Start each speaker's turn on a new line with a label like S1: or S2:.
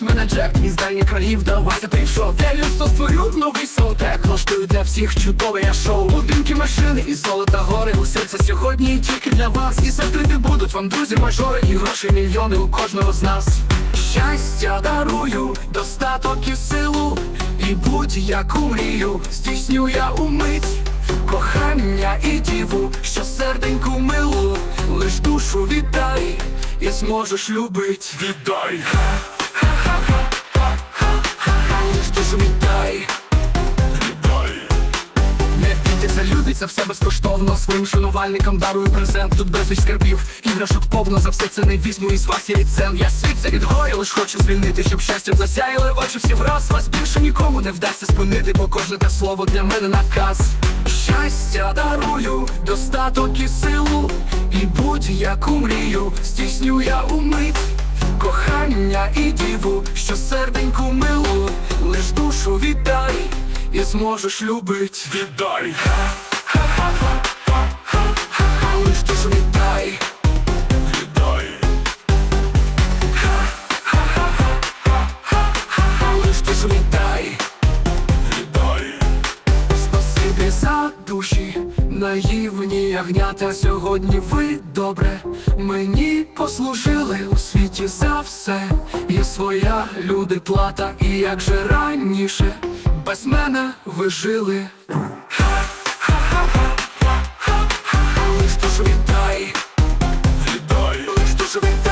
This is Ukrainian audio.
S1: Кличуть мене Джек, із дальніх країв давайте прийшов. Де люсто створю новий саундтрек Влаштую для всіх чудове я шоу. Будинки, машини і золота гори. У серце сьогодні тільки для вас. І завжди будуть вам друзі, мажори. І гроші мільйони у кожного з нас. Щастя дарую, достаток і силу. І будь-яку мрію здійсню я умить Кохання і діву, що серденьку милу. Лиш душу віддай і зможеш любить.
S2: Віддай,
S1: Віддай
S2: віддай,
S1: Не все безкоштовно. Своїм шанувальникам дарую презент. Тут безліч скарбів, іграшок повно. За все це не візьму із вас я ліцен Я світ від горя, лиш хочу звільнити Щоб щастям засяяли очі всі враз. Вас більше нікому не вдасться спинити Бо кожне те слово для мене наказ. Щастя дарую, достаток і силу І будь-яку мрію здійсню я умить. Кохання і діву, що серденьку милу душу віддай і зможеш любить.
S2: Віддай,
S1: Лиш душу віддай.
S2: Віддай,
S1: Лиш душу віддай.
S2: Віддай,
S1: Спасибі за душі, наївні ягнята сьогодні ви добре. Мені послужили у світі за все, є своя люди плата, і як же раніше, без мене ви жили. Ха-ха-ха-ха-ха-ха, лиш ж віддай, віддай, лиш ж віддай.